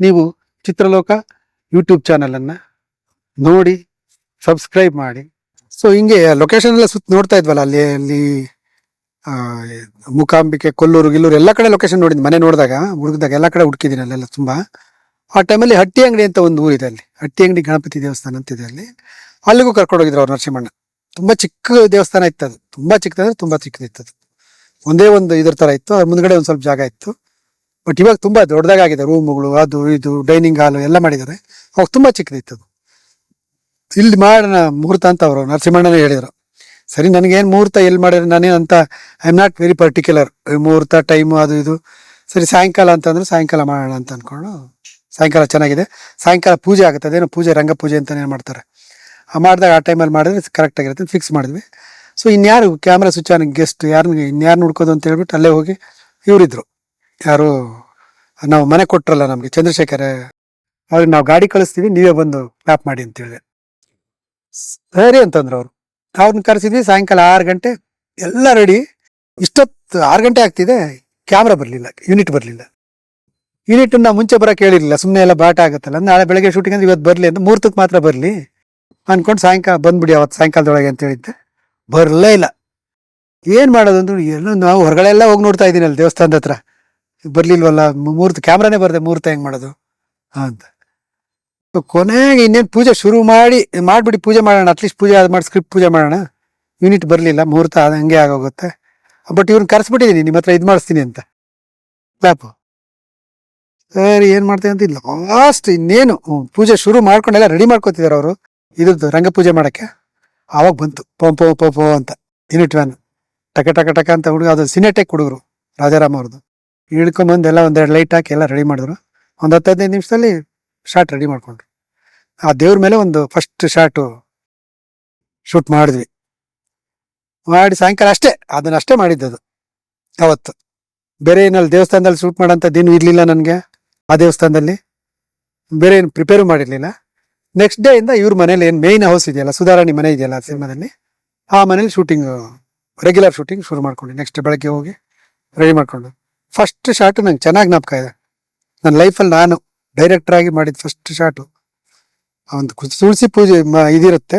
ನೀವು ಚಿತ್ರಲೋಕ ಯೂಟ್ಯೂಬ್ ಚಾನಲನ್ನು ನೋಡಿ ಸಬ್ಸ್ಕ್ರೈಬ್ ಮಾಡಿ. ಸೊ ಹಿಂಗೆ ಲೊಕೇಶನ್ ಎಲ್ಲ ಸುತ್ತ ನೋಡ್ತಾ ಇದ್ವಲ್ಲ, ಅಲ್ಲಿ ಅಲ್ಲಿ ಮೂಕಾಂಬಿಕೆ, ಕೊಲ್ಲೂರು, ಗಿಲ್ಲೂರು ಎಲ್ಲ ಕಡೆ ಲೊಕೇಶನ್ ನೋಡಿದ್ವಿ ಮನೆ ನೋಡಿದಾಗ ಹುಡುಕಿದಾಗ ಎಲ್ಲ ಕಡೆ ಹುಡುಕಿದ್ದೀನಿ ಅಲ್ಲೆಲ್ಲ ತುಂಬ. ಆ ಟೈಮಲ್ಲಿ ಹಟ್ಟಿ ಅಂಗಡಿ ಅಂತ ಒಂದು ಊರಿದೆ ಅಲ್ಲಿ. ಹಟ್ಟಿ ಅಂಗಡಿ ಗಣಪತಿ ದೇವಸ್ಥಾನ ಅಂತ ಇದೆ ಅಲ್ಲಿ. ಅಲ್ಲಿಗೂ ಕರ್ಕೊಂಡು ಹೋಗಿದ್ರು ಅವ್ರು ನರಸಿಂಹಣ್ಣ. ತುಂಬ ಚಿಕ್ಕ ದೇವಸ್ಥಾನ ಇತ್ತು ಅದು. ತುಂಬ ಚಿಕ್ಕದಂದ್ರೆ ತುಂಬ ಚಿಕ್ಕದಿತ್ತು ಅದು. ಒಂದೇ ಒಂದು ಇದ್ರ ಥರ ಇತ್ತು. ಅದ್ರ ಮುಂದ್ಗಡೆ ಒಂದು ಸ್ವಲ್ಪ ಜಾಗ ಇತ್ತು. ಬಟ್ ಇವಾಗ ತುಂಬಾ ದೊಡ್ಡದಾಗಿದೆ ರೂಮ್ಗಳು ಅದು ಇದು ಡೈನಿಂಗ್ ಹಾಲ್ ಎಲ್ಲ ಮಾಡಿದ್ದಾರೆ. ಅವಾಗ ತುಂಬಾ ಚಿಕ್ಕದಿತ್ತು ಅದು. ಇಲ್ಲಿ ಮಾಡೋಣ ಮುಹೂರ್ತ ಅಂತ ಅವರು ನರಸಿಂಹಣ್ಣನೇ ಹೇಳಿದರು. ಸರಿ ನನಗೇನು ಮುಹೂರ್ತ ಎಲ್ಲಿ ಮಾಡಿದ್ರೆ ನಾನೇನು ಅಂತ I am not very particular ಮುಹೂರ್ತ ಟೈಮು ಅದು ಇದು. ಸರಿ, ಸಾಯಂಕಾಲ ಅಂತಂದ್ರೆ ಸಾಯಂಕಾಲ ಮಾಡೋಣ ಅಂತ ಅಂದ್ಕೊಂಡು ಸಾಯಂಕಾಲ ಚೆನ್ನಾಗಿದೆ. ಸಾಯಂಕಾಲ ಪೂಜೆ ಆಗುತ್ತೆ. ಅದೇನೋ ಪೂಜೆ, ರಂಗ ಪೂಜೆ ಏನು ಮಾಡ್ತಾರೆ. ಆ ಮಾಡಿದಾಗ ಆ ಟೈಮಲ್ಲಿ ಮಾಡಿದ್ರೆ ಕರೆಕ್ಟ್ ಆಗಿರುತ್ತೆ ಫಿಕ್ಸ್ ಮಾಡಿದ್ವಿ. ಸೊ ಇನ್ಯಾರು ಕ್ಯಾಮ್ರಾ ಸ್ವಿಚ್ ಆನ್ ಗೆಸ್ಟ್ ಯಾರು ಇನ್ಯಾರು ನೋಡ್ಕೋದು ಅಂತ ಹೇಳ್ಬಿಟ್ಟು ಅಲ್ಲೇ ಹೋಗಿ ಇವರಿದ್ರು. ಯಾರು, ನಾವು ಮನೆ ಕೊಟ್ರಲ್ಲ ನಮಗೆ, ಚಂದ್ರಶೇಖರ ಅವ್ರಿಗೆ ನಾವು ಗಾಡಿ ಕಳಿಸ್ತೀವಿ, ನೀವೇ ಬಂದು ಮ್ಯಾಪ್ ಮಾಡಿ ಅಂತ ಹೇಳಿದೆ. ಸರಿ ಅಂತಂದ್ರು ಅವರು. ಅವ್ರನ್ನ ಕರೆಸಿದ್ವಿ, ಸಾಯಂಕಾಲ ಆರು ಗಂಟೆ, ಎಲ್ಲ ರೆಡಿ ಇಷ್ಟೊತ್ತು ಆರು ಗಂಟೆ ಆಗ್ತಿದೆ ಕ್ಯಾಮ್ರಾ ಬರಲಿಲ್ಲ ಯೂನಿಟ್ ಬರಲಿಲ್ಲ. ಯೂನಿಟ್ ನಾ ಮುಂಚೆ ಬರೋಕೆ ಹೇಳಿರ್ಲಿಲ್ಲ ಸುಮ್ಮನೆ ಎಲ್ಲ ಬಾಟ ಆಗುತ್ತಲ್ಲ ನಾಳೆ ಬೆಳಗ್ಗೆ ಶೂಟಿಂಗ್ ಅಂದ್ರೆ ಇವತ್ತು ಬರಲಿ ಅಂತ ಮೂರ್ತಕ್ಕೆ ಮಾತ್ರ ಬರಲಿ ಅನ್ಕೊಂಡು ಸಾಯಂಕಾಲ ಬಂದ್ಬಿಡಿ ಅವತ್ತು ಸಾಯಂಕಾಲದೊಳಗೆ ಅಂತ ಹೇಳಿದ್ದೆ. ಬರಲೇ ಇಲ್ಲ. ಏನು ಮಾಡೋದು ಅಂದ್ರೆ ಎಲ್ಲ ನಾವು ಹೊರಗಡೆ ಎಲ್ಲ ಹೋಗಿ ನೋಡ್ತಾ ಇದ್ದೀನಿ ಅಲ್ಲಿ ದೇವಸ್ಥಾನದ ಹತ್ರ. ಬರ್ಲಿಲ್ವಲ್ಲ? ಮುಹೂರ್ತ ಕ್ಯಾಮ್ರಾನೇ ಬರದೆ ಮುಹೂರ್ತ ಹೆಂಗ್ ಮಾಡೋದು? ಅಂತ. ಕೊನೆಗೆ ಇನ್ನೇನು ಪೂಜೆ ಶುರು ಮಾಡಿ, ಮಾಡಿಬಿಡಿ ಪೂಜೆ ಮಾಡೋಣ ಅಟ್ಲೀಸ್ಟ್ ಪೂಜೆ ಅದು ಮಾಡಿ ಸ್ಕ್ರಿಪ್ಟ್ ಪೂಜೆ ಮಾಡೋಣ. ಯೂನಿಟ್ ಬರಲಿಲ್ಲ ಮುಹೂರ್ತ ಅದು ಹಂಗೆ ಆಗೋಗುತ್ತೆ. ಬಟ್ ಇವ್ರನ್ನ ಕರೆಸ್ಬಿಟ್ಟಿದ್ದೀನಿ ನಿಮ್ಮ ಹತ್ರ ಇದು ಮಾಡಿಸ್ತೀನಿ ಅಂತ. ಕ್ಲಾಪು ಸರಿ, ಏನು ಮಾಡ್ತೇವೆ ಅಂತ ಲಾಸ್ಟ್ ಇನ್ನೇನು ಪೂಜೆ ಶುರು ಮಾಡ್ಕೊಂಡೆಲ್ಲ ರೆಡಿ ಮಾಡ್ಕೋತಿದ್ದಾರೆ ಅವರು. ಇದ್ರದ್ದು ರಂಗ ಪೂಜೆ ಮಾಡೋಕ್ಕೆ. ಆವಾಗ ಬಂತು, ಪೋ ಪೋ ಪೋ ಅಂತ. ಯೂನಿಟ್ ವ್ಯಾನ್ ಟಕ ಟಕ ಟಕ ಅಂತ ಹುಡುಗ, ಅದು ಸಿನೆಟೆಕ್ ಹುಡುಗರು, ರಾಜಾರಾಮ್ ಅವ್ರದ್ದು ಇಳ್ಕೊಂಬಂದು ಎಲ್ಲ ಒಂದೆರಡು ಲೈಟ್ ಹಾಕಿ ಎಲ್ಲ ರೆಡಿ ಮಾಡಿದ್ರು. ಒಂದು ಹತ್ತು ಹದಿನೈದು ನಿಮಿಷದಲ್ಲಿ ಶಾರ್ಟ್ ರೆಡಿ ಮಾಡ್ಕೊಂಡ್ರು. ಆ ದೇವ್ರ ಮೇಲೆ ಒಂದು ಫಸ್ಟ್ ಶಾರ್ಟು ಶೂಟ್ ಮಾಡಿದ್ವಿ. ಮಾಡಿ ಸಾಯಂಕಾಲ ಅಷ್ಟೇ, ಅದನ್ನ ಅಷ್ಟೇ ಮಾಡಿದ್ದದು ಅವತ್ತು. ಬೇರೆ ಏನಲ್ಲಿ ದೇವಸ್ಥಾನದಲ್ಲಿ ಶೂಟ್ ಮಾಡೋಂಥದ್ದೇನು ಇರಲಿಲ್ಲ ನನಗೆ ಆ ದೇವಸ್ಥಾನದಲ್ಲಿ. ಬೇರೆ ಏನು ಪ್ರಿಪೇರು ಮಾಡಿರಲಿಲ್ಲ. ನೆಕ್ಸ್ಟ್ ಡೇ ಇಂದ ಇವ್ರ ಮನೇಲಿ ಏನು ಮೇಯ್ನ್ ಹೌಸ್ ಇದೆಯಲ್ಲ, ಸುಧಾರಾಣಿ ಮನೆ ಇದೆಯಲ್ಲ ಆ ಸಿನಿಮಾದಲ್ಲಿ, ಆ ಮನೇಲಿ ಶೂಟಿಂಗ್ ರೆಗ್ಯುಲರ್ ಶೂಟಿಂಗ್ ಶುರು ಮಾಡ್ಕೊಂಡು ನೆಕ್ಸ್ಟ್ ಬೆಳಗ್ಗೆ ಹೋಗಿ ರೆಡಿ ಮಾಡ್ಕೊಂಡು ಫಸ್ಟ್ ಶಾಟ್ ನಂಗೆ ಚೆನ್ನಾಗಿ ಜ್ಞಾಪಕ ಇದೆ. ನನ್ನ ಲೈಫಲ್ಲಿ ನಾನು ಡೈರೆಕ್ಟರ್ ಆಗಿ ಮಾಡಿದ ಫಸ್ಟ್ ಶಾಟು ಒಂದು ತುಳಸಿ ಪೂಜೆ ಇದಿರುತ್ತೆ.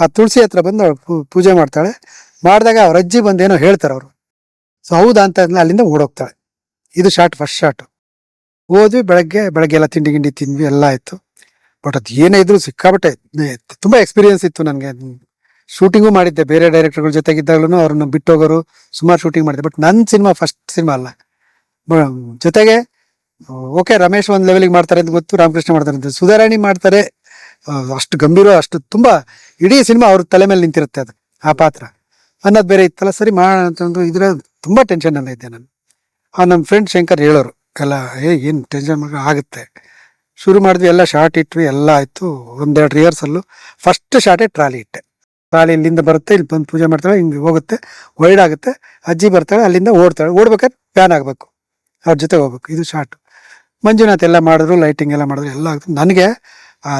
ಆ ತುಳಸಿ ಹತ್ರ ಬಂದು ಅವಳು ಪೂಜೆ ಮಾಡ್ತಾಳೆ. ಮಾಡಿದಾಗ ಅವ್ರ ಅಜ್ಜಿ ಬಂದು ಏನೋ ಹೇಳ್ತಾರೆ ಅವರು. ಸೊ ಹೌದಾ ಅಂತ ಅಲ್ಲಿಂದ ಓಡೋಗ್ತಾಳೆ. ಇದು ಶಾಟ್ ಫಸ್ಟ್ ಶಾರ್ಟು ಹೋದ್ವಿ ಬೆಳಗ್ಗೆ ಬೆಳಗ್ಗೆ ಎಲ್ಲ ತಿಂಡಿ ಗಿಂಡಿ ತಿಂದ್ವಿ, ಎಲ್ಲ ಆಯಿತು. ಬಟ್ ಅದು ಏನೇ ಇದ್ರು ಸಿಕ್ಕಾಬಟ್ಟೆ ತುಂಬ ಎಕ್ಸ್ಪೀರಿಯನ್ಸ್ ಇತ್ತು ನನಗೆ. ಶೂಟಿಂಗು ಮಾಡಿದ್ದೆ. ಬೇರೆ ಡೈರೆಕ್ಟರ್ಗಳ ಜೊತೆಗಿದ್ದಾಗ್ಲೂ ಅವ್ರನ್ನ ಬಿಟ್ಟೋಗೋರು ಸುಮಾರು ಶೂಟಿಂಗ್ ಮಾಡಿದ್ದೆ. ಬಟ್ ನನ್ನ ಸಿನಿಮಾ ಫಸ್ಟ್ ಸಿನಿಮಾ ಅಲ್ಲ. ಜೊತೆಗೆ ಓಕೆ, ರಮೇಶ್ ಒಂದ್ ಲೆವೆಲಿಗೆ ಮಾಡ್ತಾರೆ ಅಂತ ಗೊತ್ತು, ರಾಮಕೃಷ್ಣ ಮಾಡ್ತಾರೆ ಅಂತ. ಸುಧಾರಾಣಿ ಮಾಡ್ತಾರೆ ಅಷ್ಟು ಗಂಭೀರ, ಅಷ್ಟು ತುಂಬಾ ಇಡೀ ಸಿನಿಮಾ ಅವ್ರ ತಲೆ ಮೇಲೆ ನಿಂತಿರುತ್ತೆ ಅದು, ಆ ಪಾತ್ರ. ಅನ್ನೋದು ಬೇರೆ ಇತ್ತಲ್ಲ, ಸರಿ ಮಾಡೋಣ ಇದ್ರ ತುಂಬಾ ಟೆನ್ಷನ್ ಅಲ್ಲ ಇದ್ದೆ ನಾನು. ಆ ನಮ್ಮ ಫ್ರೆಂಡ್ ಶಂಕರ್ ಹೇಳೋರು ಎಲ್ಲ ಏ, ಏನು ಟೆನ್ಷನ್ ಮಾಡಿ, ಆಗುತ್ತೆ. ಶುರು ಮಾಡಿದ್ವಿ, ಎಲ್ಲ ಶಾರ್ಟ್ ಇಟ್ವಿ, ಎಲ್ಲ ಆಯ್ತು, ಒಂದೆರಡು ರಿಹರ್ಸಲ್ಲು ಫಸ್ಟ್ ಶಾರ್ಟೇ ಟ್ರಾಲಿ ಇಟ್ಟೆ. ಟ್ರಾಲಿ ಇಲ್ಲಿಂದ ಬರುತ್ತೆ, ಇಲ್ಲಿ ಬಂದು ಪೂಜೆ ಮಾಡ್ತಾಳೆ, ಹಿಂಗೆ ಹೋಗುತ್ತೆ ವೈಡ್ ಆಗುತ್ತೆ, ಅಜ್ಜಿ ಬರ್ತಾಳೆ, ಅಲ್ಲಿಂದ ಓಡ್ತಾಳೆ, ಓಡ್ಬೇಕಾದ್ರೆ ಪ್ಯಾನ್ ಆಗಬೇಕು. ಅವ್ರ ಜೊತೆ ಹೋಗ್ಬೇಕು. ಇದು ಶಾರ್ಟ್ ಮಂಜುನಾಥ್ ಎಲ್ಲ ಮಾಡಿದ್ರು ಲೈಟಿಂಗ್ ಎಲ್ಲ ಮಾಡಿದ್ರು, ಎಲ್ಲ ಆಗ್ತದೆ ನನಗೆ ಆ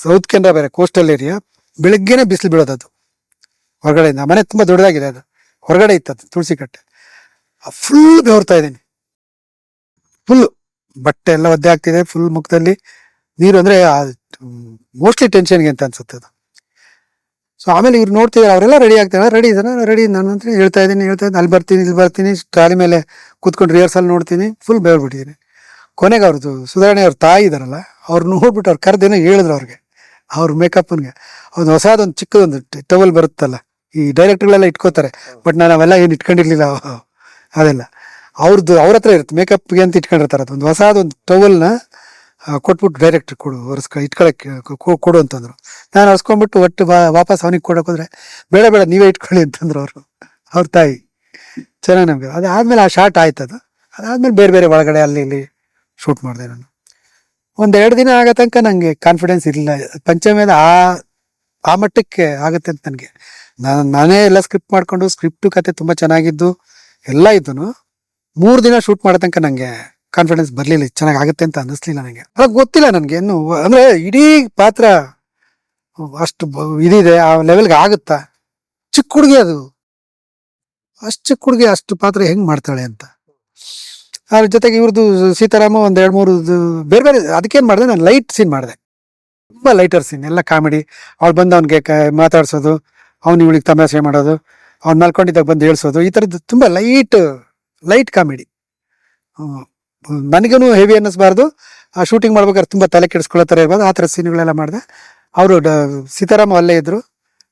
ಸೌತ್ ಕೆನರಾ ಬೇರೆ ಕೋಸ್ಟಲ್ ಏರಿಯಾ ಬೆಳಗ್ಗೆನೆ ಬಿಸಿಲು ಬೀಳೋದದು ಹೊರಗಡೆಯಿಂದ. ಮನೆ ತುಂಬ ದೊಡ್ಡದಾಗಿದೆ ಅದು. ಹೊರಗಡೆ ಇತ್ತದು ತುಳಸಿ ಕಟ್ಟೆ ಫುಲ್ ಬೆವರ್ತಾ ಇದ್ದೀನಿ. ಫುಲ್ ಬಟ್ಟೆ ಎಲ್ಲ ಒದ್ದೆ ಆಗ್ತಿದೆ ಫುಲ್ ಮುಖದಲ್ಲಿ ನೀರು ಅಂದ್ರೆ ಮೋಸ್ಟ್ಲಿ ಟೆನ್ಷನ್ಗೆ ಅಂತ ಅನ್ಸುತ್ತೆ ಅದು. ಸೊ ಆಮೇಲೆ ಇವ್ರು ನೋಡ್ತಿದ್ದಾರೆ ಅವರೆಲ್ಲ ರೆಡಿ ಆಗ್ತಾರೆ. ರೆಡಿ ಇದ್ದಾರೆ? ರೆಡಿ ನಾನು ಅಂತ ಹೇಳ್ತಾ ಇದ್ದೀನಿ ಹೇಳ್ತಾ ಇದ್ದೀನಿ. ಅಲ್ಲಿ ಬರ್ತೀನಿ, ಇಲ್ಲಿ ಬರ್ತೀನಿ. ಟ್ರಾಲಿ ಮೇಲೆ ಕೂತ್ಕೊಂಡು ರಿಹರ್ಸಲ್ ನೋಡ್ತೀನಿ. ಫುಲ್ ಬೇಡ್ಬಿಟ್ಟಿದ್ದೀನಿ ಕೊನೆಗೆ ಅವ್ರದ್ದು ಸುಧಾರಣೆ ಅವ್ರ ತಾಯಿ ಇದಾರಲ್ಲ ಅವ್ರು ನೋಡ್ಬಿಟ್ಟು ಅವ್ರು ಕರೆದೇನೋ ಹೇಳಿದ್ರು ಅವ್ರಿಗೆ. ಅವ್ರ ಮೇಕಪ್ನಿಗೆ ಒಂದು ಹೊಸದೊಂದು, ಚಿಕ್ಕದೊಂದು ಟವಲ್ ಬರುತ್ತಲ್ಲ, ಈ ಡೈರೆಕ್ಟ್ಗಳೆಲ್ಲ ಇಟ್ಕೋತಾರೆ. ಬಟ್ ನಾನು ಅವೆಲ್ಲ ಏನು ಇಟ್ಕೊಂಡಿರ್ಲಿಲ್ಲ. ಅದೆಲ್ಲ. ಅವ್ರದ್ದು ಅವ್ರ ಹತ್ರ ಇರುತ್ತೆ ಮೇಕಪ್ಗೆ ಅಂತ ಇಟ್ಕೊಂಡಿರ್ತಾರೆ. ಅದೊಂದು ಹೊಸದೊಂದು ಟವಲ್ನ ಕೊಟ್ಬಿಟ್ಟು ಡೈರೆಕ್ಟರ್ ಕೊಡು ಒರೆಸ್ಕ ಇಟ್ಕೊಳಕ್ಕೆ, ಕೊ- ಕೊಡು ಅಂತಂದ್ರು. ನಾನು ಹೊರ್ಸ್ಕೊಂಡ್ಬಿಟ್ಟು ಒಟ್ಟು ವಾಪಸ್ ಅವನಿಗೆ ಕೊಡೋಕೆ ಹೋದ್ರೆ, ಬೇಡ ಬೇಡ, ನೀವೇ ಇಟ್ಕೊಳ್ಳಿ ಅಂತಂದ್ರು ಅವರು, ಅವ್ರ ತಾಯಿ. ಚೆನ್ನಾಗಿ ನಮಗೆ ಅದಾದಮೇಲೆ ಆ ಶಾರ್ಟ್ ಆಯ್ತು ಅದು. ಅದಾದ್ಮೇಲೆ ಬೇರೆ ಬೇರೆ ಒಳಗಡೆ ಅಲ್ಲಿ ಇಲ್ಲಿ ಶೂಟ್ ಮಾಡಿದೆ ನಾನು. ಒಂದೆರಡು ದಿನ ಆಗೋ ತನಕ ನನಗೆ ಕಾನ್ಫಿಡೆನ್ಸ್ ಇರಲಿಲ್ಲ. ಪಂಚಮೇದ ಆ ಆ ಮಟ್ಟಕ್ಕೆ ಆಗುತ್ತೆ ಅಂತ ನನಗೆ. ನಾನು, ನಾನೇ ಎಲ್ಲ ಸ್ಕ್ರಿಪ್ಟ್ ಮಾಡಿಕೊಂಡು ಸ್ಕ್ರಿಪ್ಟು ಕತೆ ತುಂಬ ಚೆನ್ನಾಗಿದ್ದು, ಎಲ್ಲ ಇದ್ದನು, ಮೂರು ದಿನ ಶೂಟ್ ಮಾಡೋ ತನಕ ನನಗೆ ಕಾನ್ಫಿಡೆನ್ಸ್ ಬರಲಿಲ್ಲ ಚೆನ್ನಾಗಿ ಆಗುತ್ತೆ ಅಂತ ಅನ್ನಿಸ್ಲಿಲ್ಲ ನನಗೆ ಅದಕ್ಕೆ ಗೊತ್ತಿಲ್ಲ ನನಗೆ ಇನ್ನು, ಅಂದರೆ ಇಡೀ ಪಾತ್ರ, ಅಷ್ಟು ಇದಿದೆ, ಆ ಲೆವೆಲ್ಗೆ ಆಗುತ್ತಾ? ಚಿಕ್ಕ ಹುಡುಗಿ ಅದು. ಅಷ್ಟು ಚಿಕ್ಕ ಹುಡುಗಿ ಅಷ್ಟು ಪಾತ್ರ ಹೆಂಗೆ ಮಾಡ್ತಾಳೆ ಅಂತ. ಅದ್ರ ಜೊತೆಗೆ ಇವ್ರದ್ದು ಸೀತಾರಾಮ ಒಂದು ಎರಡು ಮೂರು ಬೇರೆ ಬೇರೆ ಅದಕ್ಕೇನು ಮಾಡಿದೆ, ನಾನು ಲೈಟ್ ಸೀನ್ ಮಾಡಿದೆ. ತುಂಬ ಲೈಟರ್ ಸೀನ್ ಎಲ್ಲ ಕಾಮಿಡಿ ಅವ್ಳು ಬಂದು ಅವ್ನಿಗೆ ಮಾತಾಡ್ಸೋದು, ಅವ್ನು ಇವಳಿಗೆ ತಮಾಷೆ ಮಾಡೋದು, ಅವ್ನು ಮಲ್ಕೊಂಡಿದ್ದಾಗ ಬಂದು ಹೇಳ್ಸೋದು, ಈ ಥರದ್ದು ತುಂಬ ಲೈಟ್ ಲೈಟ್ ಕಾಮಿಡಿ ನನಗೂ ಹೆವಿ ಅನ್ನಿಸ್ಬಾರ್ದು. ಆ ಶೂಟಿಂಗ್ ಮಾಡ್ಬೇಕಾದ್ರೆ ತುಂಬ ತಲೆ ಕೆಡಿಸ್ಕೊಳ್ಳೋ ಥರ ಇರ್ಬೋದು. ಆ ಥರ ಸೀನ್ಗಳೆಲ್ಲ ಮಾಡಿದೆ. ಅವರು ಡ, ಸೀತಾರಾಮ ಅಲ್ಲೇ ಇದ್ದರು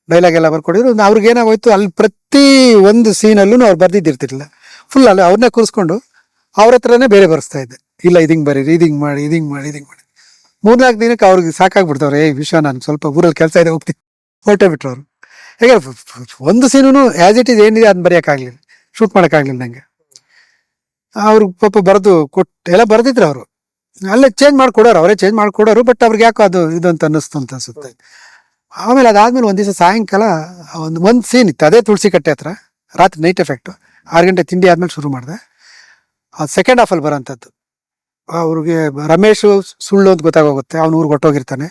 ಡೈಲಾಗ್ ಎಲ್ಲ ಬರ್ಕೊಡಿದ್ರು. ಅವ್ರಿಗೆ ಏನಾಗೋಯ್ತು, ಅಲ್ಲಿ ಪ್ರತಿ ಒಂದು ಸೀನಲ್ಲೂ ಅವ್ರು ಬರ್ದಿದ್ದಿರ್ತಿರ್ಲಿಲ್ಲ. ಫುಲ್ ಅಲ್ಲಿ ಅವ್ರನ್ನೇ ಕೂರಿಸ್ಕೊಂಡು ಅವ್ರ ಹತ್ರನೇ ಬೇರೆ ಬರೆಸ್ತಾ ಇದ್ದೆ. ಇಲ್ಲ ಇದಿಂಗ್ ಬರೀರಿ ಇದಿಂಗ್ ಮಾಡಿ ಇದಿಂಗ್ ಮಾಡಿ ಇದಿಂಗ್ ಮಾಡಿ. ಮೂರ್ನಾಲ್ಕು ದಿನಕ್ಕೆ ಅವ್ರಿಗೆ ಸಾಕಾಗ್ಬಿಡ್ತವ್ರೆ ಏ ವಿಶ್ವ ನಾನು ಸ್ವಲ್ಪ ಊರಲ್ಲಿ ಕೆಲಸ ಇದೆ, ಹೋಗ್ತೀನಿ. ಹೊರಟೇ ಬಿಟ್ರು ಅವರು. ಹೇಗೆ, ಒಂದು ಸೀನು ಆ್ಯಸ್ ಇಟ್ ಇಸ್ ಏನಿದೆ ಅದನ್ನ ಬರೆಯೋಕ್ಕಾಗಲಿಲ್ಲ. ಶೂಟ್ ಮಾಡೋಕ್ಕಾಗಲಿಲ್ಲ ನಂಗೆ. ಅವ್ರಿಗೆ ಪಾಪ ಬರೆದು ಕೊಟ್ಟು ಎಲ್ಲ ಬರೆದಿದ್ರು ಅವರು. ಅಲ್ಲೇ ಚೇಂಜ್ ಮಾಡ್ಕೊಡೋರು, ಅವರೇ ಚೇಂಜ್ ಮಾಡ್ಕೊಡೋರು ಬಟ್ ಅವ್ರಿಗೆ ಯಾಕೋ ಅದು ಇದು ಅಂತ ಅನ್ನಿಸ್ತು ಅಂತ ಅನ್ಸುತ್ತೆ. ಆಮೇಲೆ ಅದಾದ್ಮೇಲೆ ಒಂದು ದಿವಸ ಸಾಯಂಕಾಲ ಒಂದು ಒಂದು ಸೀನ್ ಇತ್ತು. ಅದೇ ತುಳಸಿ ಕಟ್ಟೆ ಹತ್ರ, ರಾತ್ರಿ ನೈಟ್ ಎಫೆಕ್ಟ್ ಆರು ಗಂಟೆ ತಿಂಡಿ ಆದ್ಮೇಲೆ ಶುರು ಮಾಡಿದೆ. ಅದು ಸೆಕೆಂಡ್ ಹಾಫಲ್ಲಿ ಬರೋಂಥದ್ದು. ಅವ್ರಿಗೆ ರಮೇಶ್ ಸುಳ್ಳು ಅಂತ ಗೊತ್ತಾಗೋಗುತ್ತೆ. ಅವ್ನು ಊರಿಗೆ ಹೊಟ್ಟೋಗಿರ್ತಾನೆ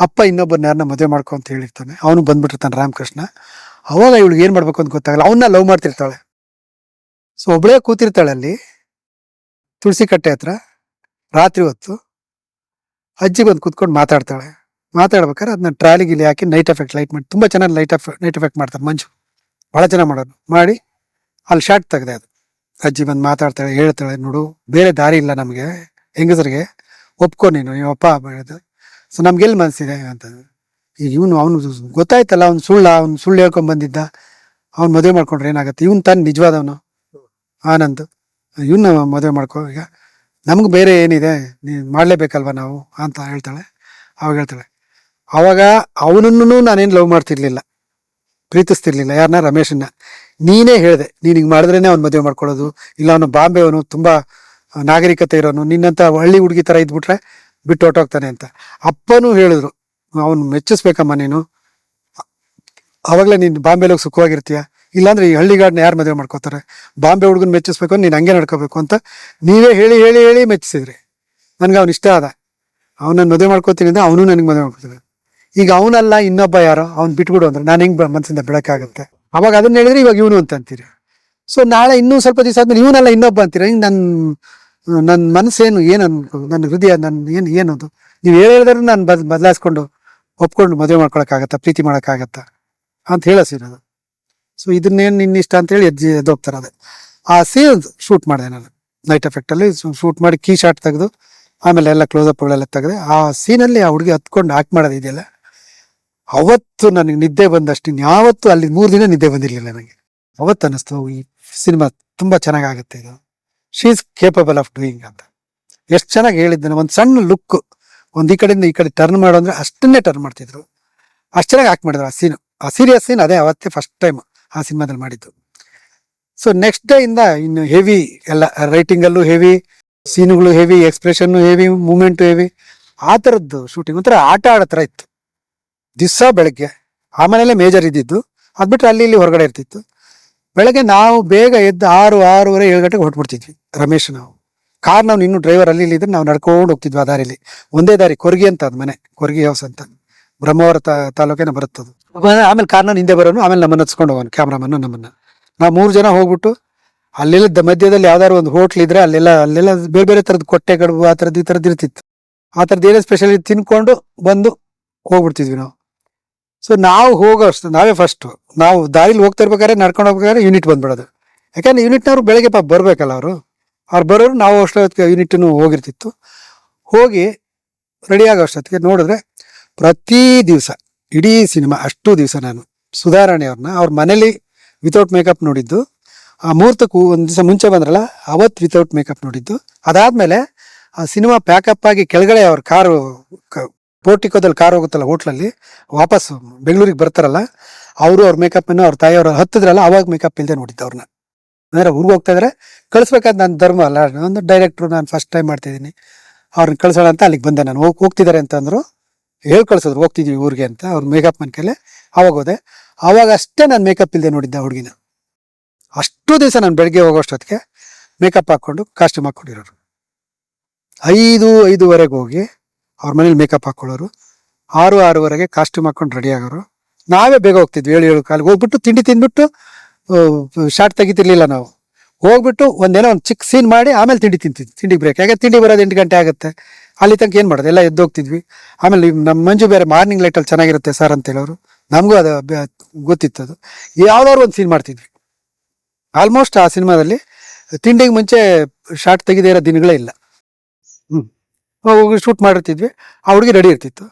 ಅಪ್ಪ ಇನ್ನೊಬ್ಬರನ್ನ ಯಾರನ್ನ ಮದುವೆ ಮಾಡ್ಕೊ ಅಂತ ಹೇಳಿರ್ತಾನೆ. ಅವನು ಬಂದ್ಬಿಟ್ಟಿರ್ತಾನೆ ರಾಮಕೃಷ್ಣ. ಅವಾಗ ಇವಳಿಗೆ ಏನು ಮಾಡ್ಬೇಕು ಅಂತ ಗೊತ್ತಾಗಲ್ಲ. ಅವನ್ನ ಲವ್ ಮಾಡ್ತಿರ್ತಾಳೆ. ಸೊ ಒಬ್ಬಳೇ ಕೂತಿರ್ತಾಳೆ ಅಲ್ಲಿ. ತುಳಸಿ ಕಟ್ಟೆ ಹತ್ರ ರಾತ್ರಿ ಹೊತ್ತು ಅಜ್ಜಿ ಬಂದು ಕೂತ್ಕೊಂಡು ಮಾತಾಡ್ತಾಳೆ. ಮಾತಾಡ್ಬೇಕಾದ್ರೆ ಅದನ್ನ ಟ್ರಾಲಿ ಇಲ್ಲಿ ಹಾಕಿ ನೈಟ್ ಎಫೆಕ್ಟ್ ಲೈಟ್ ಮಾಡಿ ತುಂಬಾ ಚೆನ್ನಾಗಿ ಲೈಟ್ ಎಫ್ ನೈಟ್ ಎಫೆಕ್ಟ್ ಮಾಡ್ತಾರೆ ಮಂಜು. ಬಹಳ ಚೆನ್ನಾಗಿ ಮಾಡೋದು. ಮಾಡಿ ಅಲ್ಲಿ ಶಾರ್ಟ್ ತೆಗ್ದೆ ಅದು. ಅಜ್ಜಿ ಬಂದು ಮಾತಾಡ್ತಾಳೆ, ಹೇಳ್ತಾಳೆ, ನೋಡು, ಬೇರೆ ದಾರಿ ಇಲ್ಲ ನಮಗೆ. ಹೆಂಗಸರಿಗೆ ಒಪ್ಕೊ ನೀನು, ನೀವು ಅಪ್ಪ ಬೆಳೆದು ಸೊ ನಮ್ಗೆಲ್ಲಿ ಮನಸ್ಸಿದೆ ಅಂತ ಈಗ ಇವನು, ಅವನು ಗೊತ್ತಾಯ್ತಲ್ಲ, ಅವ್ನು ಸುಳ್ಳ, ಅವ್ನು ಸುಳ್ಳು ಹೇಳ್ಕೊಂಡ್ ಬಂದಿದ್ದ. ಅವ್ನು ಮದುವೆ ಮಾಡ್ಕೊಂಡ್ರೆ ಏನಾಗುತ್ತೆ? ಇವನು ತಾನು ನಿಜವಾದವನು? ಆನಂದ್ ಇವನ್ನ ಮದುವೆ ಮಾಡ್ಕೋ, ಈಗ ನಮ್ಗೆ ಬೇರೆ ಏನಿದೆ ನೀನು ಮಾಡಲೇಬೇಕಲ್ವ ನಾವು ಅಂತ ಹೇಳ್ತಾಳೆ, ಅವಾಗ ಹೇಳ್ತಾಳೆ, ಅವಾಗ ಅವನನ್ನು ನಾನೇನು ಲವ್ ಮಾಡ್ತಿರ್ಲಿಲ್ಲ, ಪ್ರೀತಿಸ್ತಿರ್ಲಿಲ್ಲ ಯಾರನ್ನ ರಮೇಶನ್ನ. ನೀನೇ ಹೇಳಿದೆ, ನೀನು ಹಿಂಗೆ ಮಾಡಿದ್ರೇನೆ ಅವ್ನು ಮದುವೆ ಮಾಡ್ಕೊಳ್ಳೋದು, ಇಲ್ಲ ಅವನು ಬಾಂಬೆ ಅವನು ತುಂಬ ನಾಗರಿಕತೆ ಇರೋನು ನಿನ್ನಂಥ ಹಳ್ಳಿ ಹುಡುಗಿ ಥರ ಇದ್ಬಿಟ್ರೆ ಬಿಟ್ಟು ಹೊಟ್ಟೋಗ್ತಾನೆ ಅಂತ. ಅಪ್ಪನೂ ಹೇಳಿದ್ರು, ಅವನು ಮೆಚ್ಚಿಸ್ಬೇಕಮ್ಮ ನೀನು. ಅವಾಗಲೇ ನೀನು ಬಾಂಬೆಲೋಗಿ ಸುಖವಾಗಿರ್ತೀಯ? ಇಲ್ಲಾಂದ್ರೆ ಈ ಹಳ್ಳಿಗಾಡ್ನ ಯಾರು ಮದುವೆ ಮಾಡ್ಕೋತಾರೆ? ಬಾಂಬೆ ಹುಡುಗನ್ ಮೆಚ್ಚಿಸ್ಬೇಕು ನೀನು ಹಂಗೆ ನಡ್ಕೋಬೇಕು ಅಂತ ನೀವೇ ಹೇಳಿ ಹೇಳಿ ಹೇಳಿ ಮೆಚ್ಚಿಸಿದ್ರಿ. ನನ್ಗೆ ಅವ್ನು ಇಷ್ಟ ಆದ. ಅವನನ್ನ ಮದುವೆ ಮಾಡ್ಕೋತೀನಿ ಅಂದ್ರೆ ಅವನು ನನಗೆ ಮದುವೆ ಮಾಡ್ಕೋತೀನಿ ಈಗ ಅವನಲ್ಲ ಇನ್ನೊಬ್ಬ ಯಾರೋ, ಅವ್ನು ಬಿಟ್ಬಿಡು ಅಂದ್ರೆ ನಾನು ಹೆಂಗ್ ಮನಸ್ಸಿಂದ ಬೆಳಕಾಗುತ್ತೆ? ಅವಾಗ ಅದನ್ನ ಹೇಳಿದ್ರೆ ಇವಾಗ ಇವನು ಅಂತ ಅಂತೀರಿ. ಸೊ ನಾಳೆ ಇನ್ನೂ ಸ್ವಲ್ಪ ದಿವಸ ಆದ್ಮೇಲೆ ಇವನಲ್ಲ ಇನ್ನೊಬ್ಬ ಅಂತೀರ? ಹಿಂಗೆ ನನ್ನ ನನ್ನ ಮನಸ್ಸೇನು ಏನು ನನ್ನ ಹೃದಯ ನನ್ನ ಏನು, ಏನದು? ನೀವು ಹೇಳಿದ್ರೆ ನಾನು ಬದ್ ಬದಲಾಯಿಸ್ಕೊಂಡು ಒಪ್ಕೊಂಡು ಮದುವೆ ಮಾಡ್ಕೊಳಕ್ಕಾಗತ್ತಾ, ಪ್ರೀತಿ ಮಾಡೋಕ್ಕಾಗತ್ತಾ? ಅಂತ ಹೇಳಸಿರೋದು ಸೊ ಇದನ್ನೇನು ನಿನ್ನ ಇಷ್ಟ ಅಂತೇಳಿ ಎದ್ದು ಎದ್ದು ಹೋಗ್ತಾರೆ ಅದೇ. ಆ ಸೀನ್ ಶೂಟ್ ಮಾಡಿದೆ ನಾನು. ನೈಟ್ ಎಫೆಕ್ಟ್ ಅಲ್ಲಿ ಶೂಟ್ ಮಾಡಿ ಕೀ ಶಾಟ್ ತೆಗೆದು, ಆಮೇಲೆ ಎಲ್ಲ ಕ್ಲೋಸ್ ಅಪ್ಗಳೆಲ್ಲ ತೆಗೆದೆ. ಆ ಸೀನಲ್ಲಿ ಆ ಹುಡುಗಿ ಹತ್ಕೊಂಡು ಆಕ್ಟ್ ಮಾಡೋದಿದೆಯಲ್ಲ ಅವತ್ತು ನನಗೆ ನಿದ್ದೆ ಬಂದಷ್ಟು ಯಾವತ್ತು ಅಲ್ಲಿ ಮೂರು ದಿನ ನಿದ್ದೆ ಬಂದಿರಲಿಲ್ಲ ನನಗೆ. ಅವತ್ತು ಅನ್ನಿಸ್ತು, ಈ ಸಿನಿಮಾ ತುಂಬ ಚೆನ್ನಾಗಾಗುತ್ತೆ ಇದು. She is capable of doing ಅಂತ. ಎಷ್ಟು ಚೆನ್ನಾಗಿ ಹೇಳಿದ್ದಾನೆ ಒಂದು ಸಣ್ಣ ಲುಕ್ ಒಂದು ಈ ಕಡೆಯಿಂದ ಈ ಕಡೆ ಟರ್ನ್ ಮಾಡೋ ಅಂದ್ರೆ ಅಷ್ಟನ್ನೇ ಟರ್ನ್ ಮಾಡ್ತಿದ್ರು. ಅಷ್ಟು ಚೆನ್ನಾಗಿ ಆಕ್ಟ್ ಮಾಡಿದ್ರು ಆ ಸೀನ್ ಆ ಸೀರಿಯಸ್ ಸೀನ್ ಅದೇ ಅವತ್ತೇ ಫಸ್ಟ್ ಟೈಮ್ ಆ ಸಿನಿಮಾದಲ್ಲಿ ಮಾಡಿದ್ದು. ಸೊ ನೆಕ್ಸ್ಟ್ ಡೇ ಇಂದ ಇನ್ನು ಹೆವಿ ಎಲ್ಲ ರೈಟಿಂಗ್ ಅಲ್ಲೂ heavy ಸೀನುಗಳು heavy expression heavy moment heavy ಆ ಥರದ್ದು ಶೂಟಿಂಗ್ ಒಂಥರ ಆಟ ಆಡೋ ಥರ ಇತ್ತು. ದಿವಸ ಬೆಳಗ್ಗೆ, ಆ ಮನೇಲೆ ಮೇಜರ್ ಇದ್ದಿದ್ದು. ಅದ್ ಬಿಟ್ಟರೆ ಅಲ್ಲಿ ಇಲ್ಲಿ ಹೊರಗಡೆ ಇರ್ತಿತ್ತು. ಬೆಳಗ್ಗೆ ನಾವು ಬೇಗ ಎದ್ದು ಆರು, ಆರೂವರೆ, ಏಳು ಗಂಟೆಗೆ ಹೊರಟ್ಬಿಡ್ತಿದ್ವಿ, ರಮೇಶ್ ನಾವು. ಕಾರ್ ನಾವು ಇನ್ನು ಡ್ರೈವರ್ ಅಲ್ಲಿ ಇಲ್ಲಿ ಇದ್ರೆ ನಾವು ನಡ್ಕೊಂಡು ಹೋಗ್ತಿದ್ವಿ ಆ ದಾರಿಲಿ. ಒಂದೇ ದಾರಿ, ಕೊರ್ಗಿ ಅಂತ ಅದು ಮನೆ, ಕೊರ್ಗಿ ಹೌಸ್ ಅಂತ. ಬ್ರಹ್ಮಾವರ ತಾಲೂಕೇನ ಬರುತ್ತದು. ಆಮೇಲೆ ಕಾರ್ನ ಹಿಂದೆ ಬರೋನು, ಆಮೇಲೆ ನಮ್ಮನ್ನ ಹಚ್ಕೊಂಡು ಹೋಗೋನು ಕ್ಯಾಮ್ರಾಮನ್ನು ನಮ್ಮನ್ನ. ನಾವು ಮೂರು ಜನ ಹೋಗ್ಬಿಟ್ಟು ಅಲ್ಲೆಲ್ಲ ಮಧ್ಯದಲ್ಲಿ ಯಾವ್ದಾದ್ರು ಒಂದು ಹೋಟ್ಲ್ ಇದ್ರೆ ಅಲ್ಲೆಲ್ಲ ಅಲ್ಲೆಲ್ಲ ಬೇರೆ ಬೇರೆ ತರದ್ ಕೊಟ್ಟೆ ಕಡುಬು ಆ ತರದ್ ಈ ತರದ್ ಇರ್ತಿತ್ತು. ಆ ಥರದ್ದು ಏನೇ ಸ್ಪೆಷಲಿ ತಿನ್ಕೊಂಡು ಬಂದು ಹೋಗ್ಬಿಡ್ತಿದ್ವಿ ನಾವು. ಸೊ ನಾವು ಹೋಗೋ ಅಷ್ಟು, ನಾವೇ ಫಸ್ಟ್ ನಾವು ದಾರಿಲಿ ಹೋಗ್ತಾ ಇರ್ಬೇಕಾದ್ರೆ, ನಡ್ಕೊಂಡು ಹೋಗ್ಬೇಕಾದ್ರೆ ಯೂನಿಟ್ ಬಂದ್ಬಿಡೋದು. ಯಾಕಂದ್ರೆ ಯೂನಿಟ್ನವ್ರು ಬೆಳಗ್ಗೆ ಪಾಪ ಬರ್ಬೇಕಲ್ಲ ಅವರು. ಅವ್ರು ಬರೋರು ನಾವು ಅಷ್ಟೊತ್ತಿಗೆ ಯೂನಿಟ್ನು ಹೋಗಿರ್ತಿತ್ತು. ಹೋಗಿ ರೆಡಿ ಆಗೋ ಅಷ್ಟೊತ್ತಿಗೆ ನೋಡಿದ್ರೆ ಪ್ರತಿ ದಿವಸ ಇಡೀ ಸಿನಿಮಾ ಅಷ್ಟು ದಿವಸ ನಾನು ಸುಧಾರಾಣಿ ಅವ್ರನ್ನ ಅವ್ರ ಮನೇಲಿ ವಿತೌಟ್ ಮೇಕಪ್ ನೋಡಿದ್ದು. ಆ ಮುಹೂರ್ತಕ್ಕೂ ಒಂದು ದಿವಸ ಮುಂಚೆ ಬಂದ್ರಲ್ಲ ಅವತ್ತು ವಿತೌಟ್ ಮೇಕಪ್ ನೋಡಿದ್ದು. ಅದಾದಮೇಲೆ ಆ ಸಿನಿಮಾ ಪ್ಯಾಕಪ್ ಆಗಿ ಕೆಳಗಡೆ ಅವ್ರ ಕಾರು ಪೋರ್ಟಿಕೋದಲ್ಲಿ ಕಾರ್ ಹೋಗುತ್ತಲ್ಲ ಹೋಟ್ಲಲ್ಲಿ, ವಾಪಸ್ ಬೆಂಗಳೂರಿಗೆ ಬರ್ತಾರಲ್ಲ, ಅವರು ಅವ್ರ ಮೇಕಪ್ ಅನ್ನು ಅವ್ರ ತಾಯಿಯವ್ರು ಹತ್ತಿದ್ರಲ್ಲ, ಅವಾಗ ಮೇಕಪ್ ಇಲ್ಲದೆ ನೋಡಿದ್ದು ಅವ್ರನ್ನ. ಅಂದ್ರೆ ಊರಿಗೆ ಹೋಗ್ತಾ ಇದ್ರೆ, ಕಳಿಸ್ಬೇಕಾದ್ ನನ್ನ ಧರ್ಮ ಅಲ್ಲ ಒಂದು ಡೈರೆಕ್ಟ್ರು ನಾನು ಫಸ್ಟ್ ಟೈಮ್ ಮಾಡ್ತಿದ್ದೀನಿ ಅವ್ರನ್ನ ಕಳ್ಸೋಣ ಅಂತ ಅಲ್ಲಿಗೆ ಬಂದೆ ನಾನು. ಹೋಗ್, ಹೋಗ್ತಿದ್ದಾರೆ ಅಂತಂದ್ರು. ಹೇಳ್ ಕಳ್ಸಿದ್ರು, ಹೋಗ್ತಿದೀವಿ ಊರಿಗೆ ಅಂತ. ಅವ್ರ ಮೇಕಪ್ ಮನ್ ಕೈಲೆ ಅವಾಗ ಹೋದೆ. ಅವಾಗ ಅಷ್ಟೇ ನಾನು ಮೇಕಪ್ ಇಲ್ಲದೆ ನೋಡಿದ್ದೆ ಹುಡುಗಿನ. ಅಷ್ಟು ದಿವಸ ನಾನು ಬೆಳಗ್ಗೆ ಹೋಗೋಷ್ಟೊತ್ತಿಗೆ ಮೇಕಪ್ ಹಾಕೊಂಡು ಕಾಸ್ಟ್ಯೂಮ್ ಹಾಕೊಂಡಿರೋರು ಐದು, ಐದುವರೆಗೆ ಹೋಗಿ ಅವ್ರ ಮನೇಲಿ ಮೇಕಪ್ ಹಾಕ್ಕೊಳ್ಳೋರು. ಆರು, ಆರೂವರೆಗೆ ಕಾಸ್ಟ್ಯೂಮ್ ಹಾಕೊಂಡು ರೆಡಿ ಆಗೋರು. ನಾವೇ ಬೇಗ ಹೋಗ್ತಿದ್ವಿ ಏಳು ಏಳು ಕಾಲಿಗೆ. ಹೋಗ್ಬಿಟ್ಟು ತಿಂಡಿ ತಿಂದ್ಬಿಟ್ಟು ಶಾರ್ಟ್ ತೆಗಿತಿರ್ಲಿಲ್ಲ ನಾವು. ಹೋಗ್ಬಿಟ್ಟು ಒಂದೇನೋ ಒಂದು ಚಿಕ್ಕ ಸೀನ್ ಮಾಡಿ ಆಮೇಲೆ ತಿಂಡಿ ತಿಂತಿದ್ವಿ. ತಿಂಡಿ ಬ್ರೇಕ್ ಯಾಕೆ ತಿಂಡಿ ಬರೋದು ಎಂಟು ಗಂಟೆ ಆಗುತ್ತೆ. ಅಲ್ಲಿ ತನಕ ಏನು ಮಾಡೋದು? ಎಲ್ಲ ಎದ್ದೋಗ್ತಿದ್ವಿ ಆಮೇಲೆ ಇವ್ ನಮ್ಮ ಮಂಜು ಬೇರೆ ಮಾರ್ನಿಂಗ್ ಲೈಟಲ್ಲಿ ಚೆನ್ನಾಗಿರುತ್ತೆ ಸರ್ ಅಂತ ಹೇಳೋರು ನಮಗೂ ಅದು ಗೊತ್ತಿತ್ತು ಅದು. ಯಾವ್ದಾದ್ರು ಒಂದು ಸೀನ್ ಮಾಡ್ತಿದ್ವಿ. ಆಲ್ಮೋಸ್ಟ್ ಆ ಸಿನಿಮಾದಲ್ಲಿ ತಿಂಡಿಗೆ ಮುಂಚೆ ಶಾರ್ಟ್ ತೆಗೆದೇ ಇರೋ ದಿನಗಳೇ ಇಲ್ಲ. ಹ್ಞೂ ಹೋಗಿ ಶೂಟ್ ಮಾಡಿರ್ತಿದ್ವಿ. ಆ ಹುಡುಗಿ ರೆಡಿ ಇರ್ತಿತ್ತು.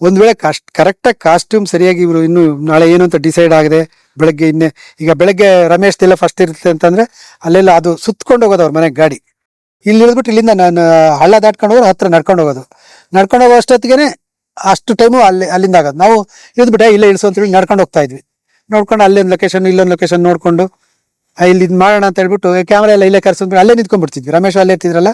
ಒಂದ್ ವೇಳೆ ಕಾಸ್ಟ್ ಕರೆಕ್ಟಾಗಿ ಕಾಸ್ಟ್ಯೂಮ್ ಸರಿಯಾಗಿ ಇವರು ಇನ್ನು ನಾಳೆ ಏನು ಅಂತ ಡಿಸೈಡ್ ಆಗದೆ ಬೆಳಗ್ಗೆ ಇನ್ನೇ ಈಗ ಬೆಳಗ್ಗೆ ರಮೇಶ್ ಎಲ್ಲ ಫಸ್ಟ್ ಇರುತ್ತೆ ಅಂತಂದ್ರೆ ಅಲ್ಲೆಲ್ಲ ಅದು ಸುತ್ತಕೊಂಡು ಹೋಗೋದು ಅವ್ರ ಮನೆಗೆ ಗಾಡಿ. ಇಲ್ಲಿ ಇಳಿದ್ಬಿಟ್ಟು ಇಲ್ಲಿಂದ ನಾನು ಹಳ್ಳ ದಾಟ್ಕೊಂಡು ಹೋಗೋದು ಹತ್ರ ನಡ್ಕೊಂಡು ಹೋಗೋದು. ನಡ್ಕೊಂಡು ಹೋಗೋ ಅಷ್ಟೊತ್ತಿಗೆ ಅಷ್ಟು ಟೈಮು ಅಲ್ಲಿ, ಅಲ್ಲಿಂದ ಆಗೋದು. ನಾವು ಇಳಿದ್ಬಿಟ್ಟೆ ಇಲ್ಲೇ ಇಳಿಸು ಅಂತೇಳಿ ನಡ್ಕೊಂಡು ಹೋಗ್ತಾ ಇದ್ವಿ. ನೋಡ್ಕೊಂಡು ಅಲ್ಲೊಂದು ಲೊಕೇಶನ್ ಇಲ್ಲೊಂದು ಲೊಕೇಶನ್ ನೋಡಿಕೊಂಡು ಇಲ್ಲಿ ಇದು ಮಾಡೋಣ ಅಂತ ಹೇಳ್ಬಿಟ್ಟು ಕ್ಯಾಮ್ರಾ ಎಲ್ಲ ಇಲ್ಲೇ ಕರ್ಸ್ಬಿಟ್ಟು ಅಲ್ಲೇ ನಿಂತ್ಕೊಂಡ್ಬಿಡ್ತಿದ್ವಿ. ರಮೇಶ್ ಅಲ್ಲೇ ಇರ್ತಿದ್ರಲ್ಲ?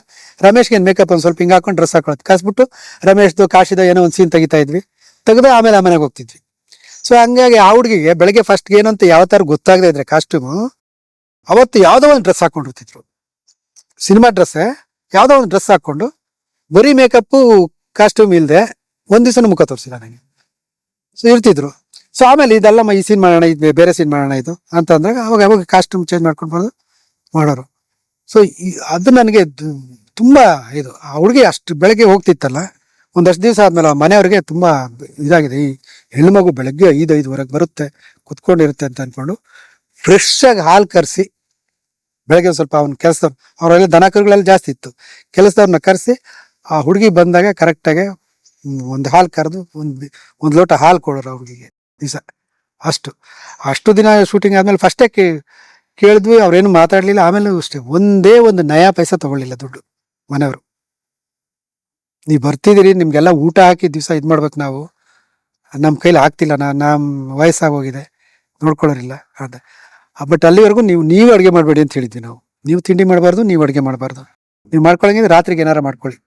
ರಮೇಶ್ಗೆ ಮೇಕಪ್ ಒಂದು ಸ್ವಲ್ಪ ಹಿಂಗೆ ಹಾಕೊಂಡು ಡ್ರೆಸ್ ಹಾಕೊಳ್ಳೋದು. ಕರ್ಸ್ಬಿಟ್ಟು ರಮೇಶ್ದು, ಕಾಶಿದ ಏನೋ ಒಂದು ಸೀನ್ ತೆಗಿತಾ ಇದ್ವಿ. ತೆಗೆದು ಆಮೇಲೆ ಆ ಮನೆಗೆ ಹೋಗ್ತಿದ್ವಿ. ಸೊ ಹಂಗಾಗಿ ಆ ಹುಡುಗಿಗೆ ಬೆಳಗ್ಗೆ ಫಸ್ಟ್ ಏನಂತ ಅಂತ ಯಾವ ಥರ ಗೊತ್ತಾಗದೇ ಇದ್ರೆ ಕಾಸ್ಟ್ಯೂಮು ಅವತ್ತು ಯಾವುದೋ ಒಂದು ಡ್ರೆಸ್ ಹಾಕೊಂಡಿರ್ತಿದ್ರು. ಸಿನಿಮಾ ಡ್ರೆಸ್ಸೇ ಯಾವುದೋ ಒಂದು ಡ್ರೆಸ್ ಹಾಕೊಂಡು ಬರೀ ಮೇಕಪ್ಪು ಕಾಸ್ಟ್ಯೂಮ್ ಇಲ್ಲದೆ ಒಂದು ದಿವಸ ಮುಖ ತೋರಿಸಿಲ್ಲ ನನಗೆ ಸೊ ಇರ್ತಿದ್ರು. ಸೊ ಆಮೇಲೆ ಇದೆಲ್ಲಮ್ಮ ಈ ಸೀನ್ ಮಾಡೋಣ, ಇದು ಬೇರೆ ಸೀನ್ ಮಾಡೋಣ ಇದು ಅಂತ ಅಂದಾಗ ಅವಾಗ ಅವಾಗ ಕಾಸ್ಟ್ಯೂಮ್ ಚೇಂಜ್ ಮಾಡ್ಕೊಂಡು ಬಂದು ಮಾಡೋರು. ಸೊ ಅದು ನನಗೆ ತುಂಬ ಇದು, ಆ ಹುಡುಗಿ ಅಷ್ಟು ಬೆಳಗ್ಗೆ ಹೋಗ್ತಿತ್ತಲ್ಲ ಒಂದಷ್ಟು ದಿವಸ ಆದ್ಮೇಲೆ ಮನೆಯವ್ರಿಗೆ ತುಂಬಾ ಇದಾಗಿದೆ. ಈ ಹೆಣ್ಣು ಮಗು ಬೆಳಗ್ಗೆ ಐದು, ಐದುವರೆಗೆ ಬರುತ್ತೆ, ಕುತ್ಕೊಂಡಿರುತ್ತೆ ಅಂತ ಅನ್ಕೊಂಡು ಫ್ರೆಶ್ ಆಗಿ ಹಾಲು ಕರೆಸಿ ಬೆಳಗ್ಗೆ ಸ್ವಲ್ಪ ಅವ್ನ ಕೆಲಸ ಅವರೆಲ್ಲ ದನ ಕರುಗಳೆಲ್ಲ ಜಾಸ್ತಿ ಇತ್ತು. ಕೆಲಸದವ್ರನ್ನ ಕರೆಸಿ ಆ ಹುಡುಗಿ ಬಂದಾಗ ಕರೆಕ್ಟಾಗಿ ಒಂದು ಹಾಲು ಕರೆದು ಒಂದು ಒಂದು ಲೋಟ ಹಾಲು ಕೊಡೋರು ಅವ್ರಿಗೆ ದಿವಸ. ಅಷ್ಟು. ಅಷ್ಟು ದಿನ ಶೂಟಿಂಗ್ ಆದಮೇಲೆ ಫಸ್ಟೇ ಕೇ ಕೇಳಿದ್ವಿ, ಅವ್ರೇನು ಮಾತಾಡಲಿಲ್ಲ. ಆಮೇಲೆ ಅಷ್ಟೇ, ಒಂದೇ ಒಂದು ನಯಾ ಪೈಸ ತಗೊಳ್ಳಿಲ್ಲ ದುಡ್ಡು ಮನೆಯವರು. ನೀವು ಬರ್ತಿದ್ದೀರಿ, ನಿಮಗೆಲ್ಲ ಊಟ ಹಾಕಿ ದಿವಸ ಇದು ಮಾಡ್ಬೇಕು ನಾವು. ನಮ್ಮ ಕೈಲಿ ಆಗ್ತಿಲ್ಲ, ನಾ ನಮ್ಮ ವಯಸ್ಸಾಗೋಗಿದೆ ನೋಡ್ಕೊಳ್ಳೋರಿಲ್ಲ. ಅದೇ ಬಟ್ ಅಲ್ಲಿವರೆಗೂ ನೀವು ನೀವು ಅಡುಗೆ ಮಾಡಬೇಡಿ ಅಂತ ಹೇಳಿದ್ವಿ ನಾವು. ನೀವು ತಿಂಡಿ ಮಾಡಬಾರ್ದು, ನೀವು ಅಡುಗೆ ಮಾಡಬಾರ್ದು. ನೀವು ಮಾಡ್ಕೊಳಂಗಿದ್ರೆ ರಾತ್ರಿಗೆ ಏನಾರು ಮಾಡ್ಕೊಳ್ಳಿ.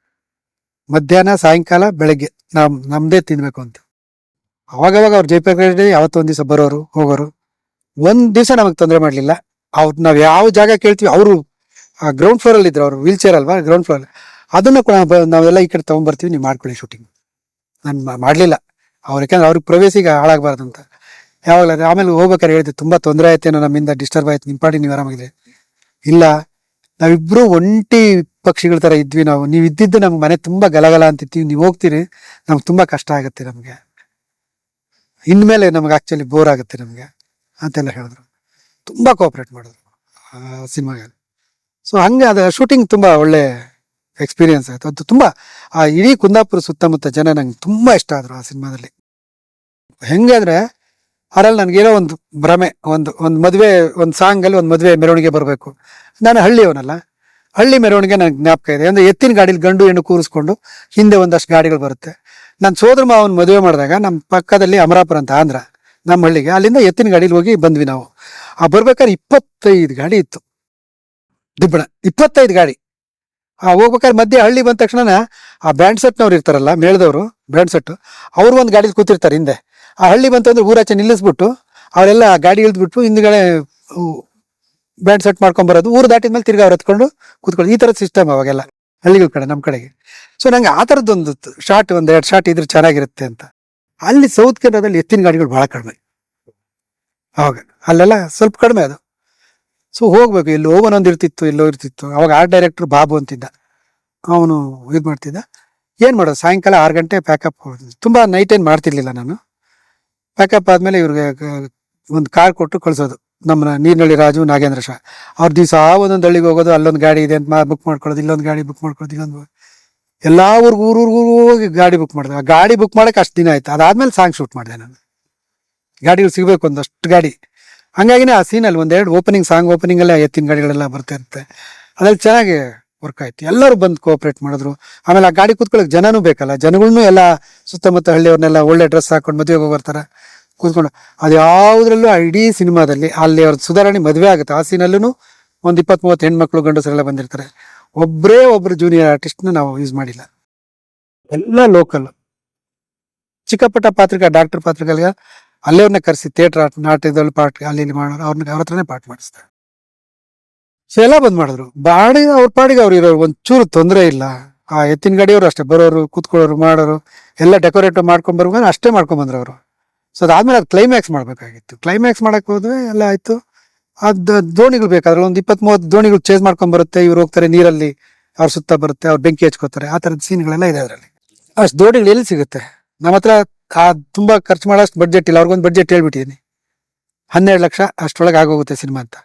ಮಧ್ಯಾಹ್ನ, ಸಾಯಂಕಾಲ, ಬೆಳಗ್ಗೆ. ನಮ್ಮ ನಮ್ಮದೇ ತಿನ್ಬೇಕು ಅಂತ. ಅವಾಗವಾಗ ಅವ್ರು ಜಯಪ್ರಕಾಶ್ ಯಾವತ್ತೋ ಯಾವತ್ತೊಂದು ದಿವಸ ಬರೋರು, ಹೋಗೋರು. ಒಂದು ದಿವಸ ನಮಗೆ ತೊಂದರೆ ಮಾಡಲಿಲ್ಲ. ಅವ್ರು, ನಾವು ಯಾವ ಜಾಗ ಕೇಳ್ತೀವಿ, ಅವರು ಗ್ರೌಂಡ್ ಫ್ಲೋರಲ್ಲಿ ಇದ್ರು ಅವರು ವೀಲ್ ಚೇರ್ ಅಲ್ವಾ ಗ್ರೌಂಡ್ ಫ್ಲೋರ್ ಅದನ್ನು ಕೂಡ ನಾವೆಲ್ಲ ಈ ಕಡೆ ತೊಗೊಂಡ್ಬರ್ತೀವಿ ನೀವು ಮಾಡ್ಕೊಳ್ಳಿ ಶೂಟಿಂಗ್ ನಾನು ಮಾಡಲಿಲ್ಲ. ಅವ್ರು, ಯಾಕಂದ್ರೆ ಅವ್ರಿಗೆ ಪ್ರವೇಶಿಗೆ ಹಾಳಾಗಬಾರ್ದು ಅಂತ. ಯಾವಾಗಲ ಆಮೇಲೆ ಹೋಗ್ಬೇಕಾದ್ರೆ ಹೇಳಿದೆ ತುಂಬಾ ತೊಂದರೆ ಆಯ್ತೇನೋ ನಮ್ಮಿಂದ ಡಿಸ್ಟರ್ಬ್ ಆಯ್ತು ನಿಮ್ಮ ಪಾಡಿ ನೀವು ಆರಾಮಾಗಿದೆ ಇಲ್ಲ, ನಾವಿಬ್ರು ಒಂಟಿ ಪಕ್ಷಿಗಳ ತರ ಇದ್ವಿ ನಾವು. ನೀವು ಇದ್ದಿದ್ದು ನಮ್ಗೆ ಮನೆ ತುಂಬಾ ಗಲಗಲ ಅಂತಿತ್ತು ನೀವು ಹೋಗ್ತೀರಿ, ನಮ್ಗೆ ತುಂಬಾ ಕಷ್ಟ ಆಗುತ್ತೆ ನಮಗೆ. ಇನ್ಮೇಲೆ ನಮ್ಗೆ ಆಕ್ಚುಲಿ ಬೋರ್ ಆಗುತ್ತೆ ನಮಗೆ ಅಂತೆಲ್ಲ ಹೇಳಿದ್ರು. ತುಂಬಾ ಕೋಆಪರೇಟ್ ಮಾಡಿದ್ರು ಸಿನಿಮಾಗೆ ಸೊ ಹಂಗೆ ಅದು ಶೂಟಿಂಗ್ ತುಂಬಾ ಒಳ್ಳೆ ಎಕ್ಸ್ಪೀರಿಯನ್ಸ್ ಆಯ್ತು. ಅದು ತುಂಬಾ, ಆ ಇಡೀ ಕುಂದಾಪುರ ಸುತ್ತಮುತ್ತ ಜನ ನಂಗೆ ತುಂಬಾ ಇಷ್ಟ ಆದ್ರು ಆ ಸಿನಿಮಾದಲ್ಲಿ. ಹೆಂಗೆ ಅದ್ರಲ್ಲಿ ನನಗೇನೋ ಒಂದು ಭ್ರಮೆ, ಒಂದು ಒಂದು ಮದುವೆ, ಒಂದು ಸಾಂಗ್ ಅಲ್ಲಿ ಒಂದು ಮದುವೆ ಮೆರವಣಿಗೆ ಬರಬೇಕು. ನಾನು ಹಳ್ಳಿಯವನಲ್ಲ. ಹಳ್ಳಿ ಮೆರವಣಿಗೆ ನನಗೆ ಜ್ಞಾಪಕ ಇದೆ. ಅಂದ್ರೆ ಎತ್ತಿನ ಗಾಡಿಲಿ ಗಂಡು ಹೆಣ್ಣು ಕೂರಿಸ್ಕೊಂಡು ಹಿಂದೆ ಒಂದಷ್ಟು ಗಾಡಿಗಳು ಬರುತ್ತೆ. ನನ್ನ ಸೋದರ ಮಾವನ ಮದುವೆ ಮಾಡಿದಾಗ ನಮ್ಮ ಪಕ್ಕದಲ್ಲಿ ಅಮರಾಪುರ ಅಂತ ಆಂಧ್ರ, ನಮ್ಮ ಹಳ್ಳಿಗೆ, ಅಲ್ಲಿಂದ ಎತ್ತಿನ ಗಾಡಿಲಿ ಹೋಗಿ ಬಂದ್ವಿ ನಾವು. ಆ ಬರ್ಬೇಕಾದ್ರೆ ಇಪ್ಪತ್ತೈದು ಗಾಡಿ ಇತ್ತು. ದಿಬ್ಬಣ, ಇಪ್ಪತ್ತೈದು ಗಾಡಿ. ಆ ಹೋಗ್ಬೇಕಾದ್ರೆ ಮಧ್ಯೆ ಹಳ್ಳಿ ಬಂದ ತಕ್ಷಣ ಆ ಬ್ಯಾಂಡ್ ಸೆಟ್ನವ್ರು ಇರ್ತಾರಲ್ಲ ಮೇಳದವರು, ಬ್ಯಾಂಡ್ ಸೆಟ್ ಅವ್ರು ಒಂದು ಗಾಡಿಲಿ ಕೂತಿರ್ತಾರೆ ಹಿಂದೆ. ಆ ಹಳ್ಳಿ ಬಂತಂದ್ರೆ ಊರಾಚೆ ನಿಲ್ಲಿಸ್ಬಿಟ್ಟು ಅವರೆಲ್ಲ ಗಾಡಿ ಇಳಿದ್ಬಿಟ್ಟು ಹಿಂದ್ಗಡೆ ಬ್ಯಾಂಡ್ ಸೆಟ್ ಮಾಡ್ಕೊಂಡ್ ಬರೋದು ಊರು ದಾಟಿದ್ಮೇಲೆ ತಿರ್ಗಾ ಅವ್ರು ಎತ್ಕೊಂಡು ಕೂತ್ಕೊಳ್ಳೋದು. ಈ ಥರದ ಸಿಸ್ಟಮ್ ಅವಾಗೆಲ್ಲ ಹಳ್ಳಿಗಳ ಕಡೆ ನಮ್ಮ ಕಡೆಗೆ. ಸೊ ನಂಗೆ ಆ ಥರದ್ದೊಂದು ಶಾರ್ಟ್ ಒಂದು ಎರಡು ಶಾರ್ಟ್ ಇದ್ರೆ ಚೆನ್ನಾಗಿರುತ್ತೆ ಅಂತ. ಅಲ್ಲಿ ಸೌತ್ ಕೇರಳದಲ್ಲಿ ಎತ್ತಿನ ಗಾಡಿಗಳು ಬಹಳ ಕಡಿಮೆ. ಅವಾಗ ಅಲ್ಲೆಲ್ಲ ಸ್ವಲ್ಪ ಕಡಿಮೆ ಅದು. ಸೊ ಹೋಗ್ಬೇಕು. ಇಲ್ಲಿ ಓವನ್ ಇರ್ತಿತ್ತು, ಎಲ್ಲೋ ಇರ್ತಿತ್ತು. ಅವಾಗ ಆರ್ಟ್ ಡೈರೆಕ್ಟರ್ ಬಾಬು ಅಂತಿದ್ದ. ಅವನು ಇದು ಮಾಡ್ತಿದ್ದ. ಏನು ಮಾಡೋದು? ಸಾಯಂಕಾಲ ಆರು ಗಂಟೆ ಪ್ಯಾಕಪ್ ತುಂಬಾ ನೈಟ್ ಏನ್ ಮಾಡ್ತಿರ್ಲಿಲ್ಲ ನಾನು. ಪ್ಯಾಕಪ್ ಆದ್ಮೇಲೆ ಇವ್ರಿಗೆ ಒಂದು ಕಾರ್ ಕೊಟ್ಟು ಕಳ್ಸೋದು. ನಮ್ಮ ನೀರಿನಳ್ಳಿ ರಾಜು ನಾಗೇಂದ್ರ ಶಾ. ಅವ್ರ ದಿವಸ ಒಂದೊಂದು ಹಳ್ಳಿಗೆ ಹೋಗೋದು, ಅಲ್ಲೊಂದು ಗಾಡಿ ಇದೆ ಅಂತ ಬುಕ್ ಮಾಡ್ಕೊಳ್ಳೋದು, ಇಲ್ಲೊಂದು ಗಾಡಿ ಬುಕ್ ಮಾಡ್ಕೊಳ್ಳೋದು, ಇಲ್ಲೊಂದು ಎಲ್ಲ ಊರಿಗೂ, ಊರ್ ಊರ್ಗೂ ಹೋಗಿ ಗಾಡಿ ಬುಕ್ ಮಾಡಿದೆ. ಆ ಗಾಡಿ ಬುಕ್ ಮಾಡಕ್ಕೆ ಅಷ್ಟು ದಿನ ಆಯ್ತು. ಅದಾದ್ಮೇಲೆ ಸಾಂಗ್ ಶೂಟ್ ಮಾಡಿದೆ ನಾನು. ಗಾಡಿಗಳು ಸಿಗಬೇಕು ಒಂದಷ್ಟು ಗಾಡಿ. ಹಂಗಾಗಿನೇ ಆ ಸೀನಲ್ಲಿ ಒಂದೆರಡು ಓಪನಿಂಗ್ ಸಾಂಗ್ ಓಪನಿಂಗ್ ಎಲ್ಲ ಎತ್ತಿನ ಗಾಡಿಗಳೆಲ್ಲ ಬರ್ತಾ ಇರುತ್ತೆ ಅದ್ರಲ್ಲಿ ಚೆನ್ನಾಗಿ ವರ್ಕ್ ಆಯ್ತು. ಎಲ್ಲರೂ ಬಂದು ಕೋಆಪರೇಟ್ ಮಾಡಿದ್ರು. ಆಮೇಲೆ ಆ ಗಾಡಿ ಕೂತ್ಕೊಳ್ಳೋಕೆ ಜನನೂ ಬೇಕಲ್ಲ. ಜನಗಳನ್ನೂ ಎಲ್ಲ ಸುತ್ತಮುತ್ತ ಹಳ್ಳಿಯವ್ರನ್ನೆಲ್ಲ ಒಳ್ಳೆ ಡ್ರೆಸ್ ಹಾಕೊಂಡು ಮದುವೆಗೆ ಹೋಗಿ ಬರ್ತಾರೆ. ಕೂತ್ಕೊಂಡು ಅದು ಯಾವುದ್ರಲ್ಲೂ ಇಡೀ ಸಿನಿಮಾದಲ್ಲಿ ಅಲ್ಲಿ ಅವ್ರ ಸುಧಾರಣೆ ಮದುವೆ ಆಗುತ್ತೆ. ಆ ಸೀನಲ್ಲೂ ಒಂದು ಇಪ್ಪತ್ತ್ ಮೂವತ್ತು ಹೆಣ್ಮಕ್ಳು ಗಂಡಸರೆಲ್ಲ ಬಂದಿರ್ತಾರೆ. ಒಬ್ಬರೇ ಒಬ್ರು ಜೂನಿಯರ್ ಆರ್ಟಿಸ್ಟ್ನ ನಾವು ಯೂಸ್ ಮಾಡಿಲ್ಲ. ಎಲ್ಲ ಲೋಕಲ್ ಚಿಕ್ಕಪಟ್ಟ ಪಾತ್ರಿಕಾ ಡಾಕ್ಟರ್ ಡಾಕ್ಟರ್ ಅಲ್ಲೇ ಅವ್ರನ್ನ ಕರೆಸಿ ಥಿಯೇಟರ್ ನಾಟಕದಲ್ಲಿ ಪಾಠ ಅಲ್ಲಿ ಇಲ್ಲಿ ಮಾಡೋರು. ಅವ್ರನ್ನ ಅವ್ರ ಹತ್ರನೇ ಪಾಠ ಮಾಡಿಸ್ತಾರೆ. ಎಲ್ಲ ಬಂದ್ ಮಾಡಿದ್ರು. ಬಾಡಿ ಅವ್ರ ಪಾಡಿಗೆ ಅವ್ರು ಇರೋರು ಒಂಚೂರು ತೊಂದರೆ ಇಲ್ಲ. ಆ ಎತ್ತಿನ ಗಾಡಿಯವರು ಅಷ್ಟೇ, ಬರೋರು, ಕೂತ್ಕೊಳ್ಳೋರು, ಮಾಡೋರು, ಎಲ್ಲ ಡೆಕೋರೇಟ್ ಮಾಡ್ಕೊಂಡ್ ಬರ್ಬೇಕು ಅಷ್ಟೇ ಮಾಡ್ಕೊಂಡ್ ಬಂದ್ರು ಅವರು. ಸೊ ಅದಾದ್ಮೇಲೆ ಅದು ಕ್ಲೈಮ್ಯಾಕ್ಸ್ ಮಾಡ್ಬೇಕಾಗಿತ್ತು. ಕ್ಲೈಮ್ಯಾಕ್ಸ್ ಮಾಡಕ್ ಹೋದ್ವಿ ಎಲ್ಲ ಆಯ್ತು. ಅದ್ ದೋಣಿಗಳು ಬೇಕಾದ್ರೆ ಒಂದು ಇಪ್ಪತ್ತ್ ಮೂವತ್ತು ದೋಣಿಗಳು ಚೇಸ್ ಮಾಡ್ಕೊಂಡ್ ಬರುತ್ತೆ. ಇವ್ರು ಹೋಗ್ತಾರೆ ನೀರಲ್ಲಿ, ಅವ್ರ ಸುತ್ತ ಬರುತ್ತೆ, ಅವ್ರು ಬೆಂಕಿ ಹಚ್ಕೋತಾರೆ. ಆ ತರದ ಸೀನ್ಗಳೆಲ್ಲ ಇದೆ ಅದರಲ್ಲಿ. ಅಷ್ಟು ದೋಣಿಗಳು ಎಲ್ಲಿ ಸಿಗುತ್ತೆ? ನಮ್ಮ ಹತ್ರ ಆ ತುಂಬಾ ಖರ್ಚು ಮಾಡೋಷ್ಟು ಬಜೆಟ್ ಇಲ್ಲ. ಅವ್ರಿಗೊಂದು ಬಜೆಟ್ ಹೇಳ್ಬಿಟ್ಟಿದ್ದೀನಿ ಹನ್ನೆರಡು ಲಕ್ಷ ಅಷ್ಟೊಳಗೆ ಆಗೋಗುತ್ತೆ ಸಿನಿಮಾ ಅಂತ.